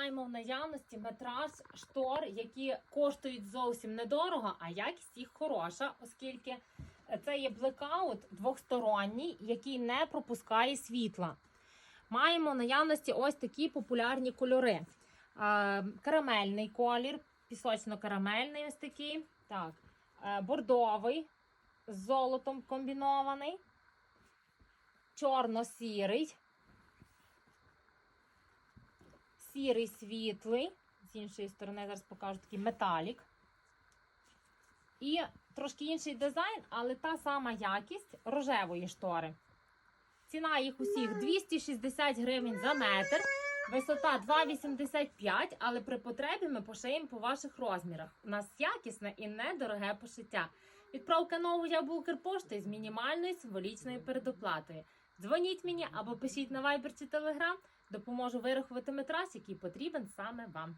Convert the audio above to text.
маємо в наявності метраж штор, які коштують зовсім недорого, а якість їх хороша, оскільки це є блекаут двохсторонній, який не пропускає світла. Маємо в наявності ось такі популярні кольори. Карамельний колір, пісочно-карамельний ось такий. Так. Бордовий з золотом комбінований. Чорно-сірий. Сірий світлий. З іншої сторони, зараз покажу такий металік. І трошки інший дизайн, але та сама якість рожевої штори. Ціна їх усіх 260 гривень за метр. Висота 2,85, але при потребі ми пошиємо по ваших розмірах. У нас якісне і недороге пошиття. Відправка нової Укрпошти з мінімальною символічною передоплатою. Дзвоніть мені або пишіть на чи Telegram, допоможу вирахувати метраж, який потрібен саме вам.